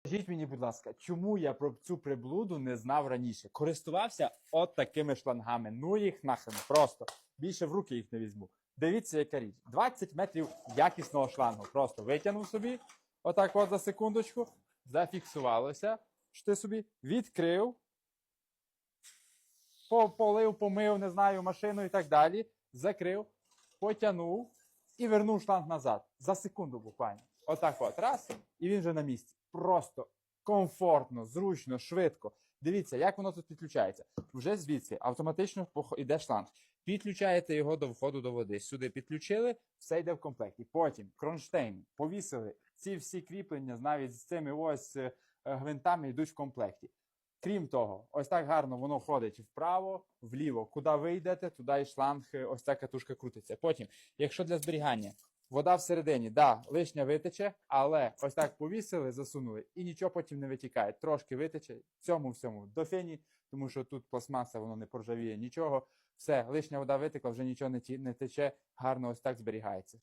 Скажіть мені, будь ласка, чому я про цю приблуду не знав раніше? Користувався от такими шлангами. Ну їх нахрен, просто більше в руки їх не візьму. Дивіться, яка річ. 20 метрів якісного шлангу. Просто витягнув собі, отак от за секундочку, зафіксувалося. Що ти собі відкрив, полив, помив, не знаю, машину і так далі. Закрив, потягнув і вернув шланг назад. За секунду буквально. Отак от. Раз, і він вже на місці. Просто комфортно, зручно, швидко. Дивіться, як воно тут підключається. Вже звідси автоматично йде шланг. Підключаєте його до входу до води. Сюди підключили, все йде в комплекті. Потім кронштейн повісили. Ці всі кріплення навіть з цими ось е, гвинтами йдуть в комплекті. Крім того, ось так гарно воно ходить вправо, вліво. Куди ви йдете, туди і шланг, е, ось ця катушка крутиться. Потім, якщо для зберігання вода всередині, да, лишня витече, але ось так повісили, засунули, і нічого потім не витікає. Трошки витече, цьому всьому до фені, тому що тут пластмаса, воно не поржавіє нічого. Все, лишня вода витекла, вже нічого не, не тече, гарно ось так зберігається.